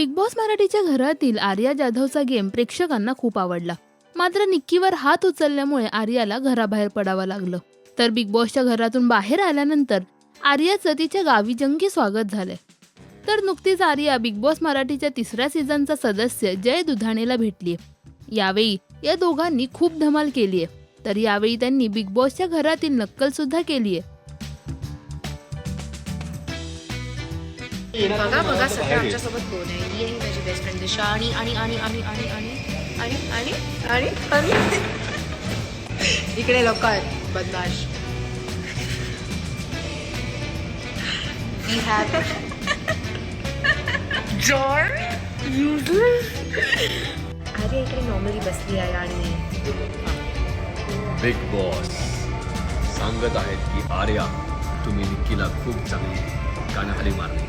Big boss मराठीच्या घरातील Arya जाधवचा game प्रेक्षकांना खूप आवडला. मात्र निक्कीवर हात उचलल्यामुळे आर्याला घराबाहेर पडावं लागलं. तर बिग बॉसच्या घरातून बाहेर आल्यानंतर आर्याचं तिच्या गावी जंगी स्वागत झालंय. तर नुकतीच आर्या बिग बॉस मराठीच्या तिसऱ्या सीझनचा सदस्य जय दुधाणेला भेटली यावेळी या दोघांनी खूप धमाल केलीय. तर यावेळी त्यांनी बिग बॉसच्या घरातील नक्कल सुद्धा केलीय. बघा बघा सध्या आमच्यासोबत कोण आहे? ही आहे माझी बेस्ट फ्रेंड दिशा आणि आणि आणि आणि आणि आणि आणि आणि आणि आणि. इकडे लोक आहेत. बदमाश. वी हॅव अरे इकडे नॉर्मली बसली आहे आणि बिग बॉस सांगत आहेत की आर्या तुम्ही निक्कीला खूप चांगली कानाखाली मारली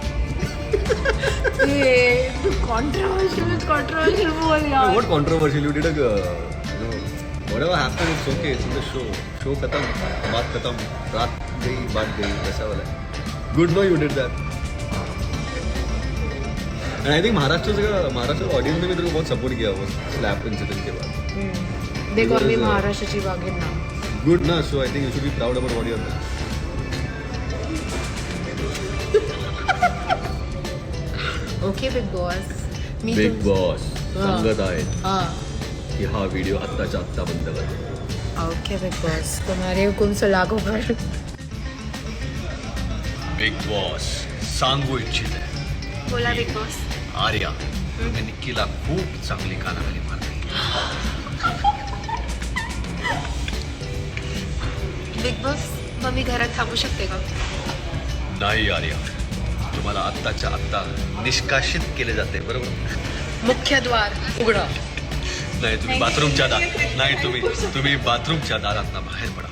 कॉन्ट्रोवर्शियल कॉन्ट्रोवर्शियल बोल यार what controversial you did a whatever happened, it's okay. It's in the show. Show khatam, baat khatam, raat gayi, baat gayi, वैसा वाला. Good, no, you did that. And I think Maharashtra का Maharashtra audience ने भी तेरे को बहुत सपोर्ट किया वो स्लैप इंसिडेंट के बाद. They call me महाराष्ट्र ची वागेना. Good ना, so I think you should be proud about what you have done. Okay big boss me big तुम- बॉस सांगत आहेत हा. की हा व्हिडिओ आत्ताच्या आत्ता बंद कर. ओके बिग बॉस तुम्हारे हुकुम से लागू पर बिग बॉस सांगू इच्छित. आहे बोला बिग बॉस आर्या तुम्ही निक्कीला खूप चांगली कानाखाली मारली. बिग बॉस मग मी घरात थांबू शकते का? नाही आर्या. तुम्हाला आत्ताच्या आत्ता निष्कासित केले जाते बरोबर? मुख्य द्वार उघडा. नाही तुम्ही बाथरूमच्या दार नाही तुम्ही तुम्ही बाथरूमच्या दारात बाहेर पडा.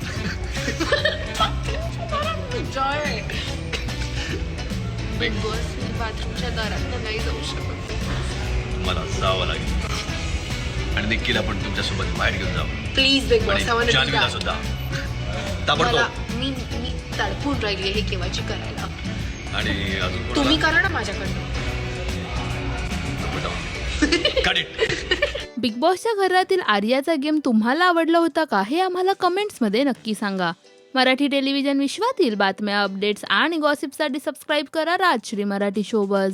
जॉय बिग बॉस मी बाथरूमच्या दारात नाही जाऊ शकत. तुम्हाला जावं लागेल. आणि निक्कीला पण तुमच्यासोबत बाहेर घेऊन जावं. प्लीज बिग बॉस आणि जान्हवीला सुद्धा. मला ताबडतोब मी मी तडपून राहिली हे केव्हाची करायला. आणि अजून तुम्ही करा ना माझ्याकडनं it. बिग बॉसच्या घरातील आर्याचा गेम तुम्हाला आवडला होता का हे आम्हाला कमेंट्समध्ये नक्की सांगा. मराठी टेलिव्हिजन विश्वातील बातम्या अपडेट्स आणि गॉसिपसाठी सबस्क्राईब करा राजश्री मराठी शोबज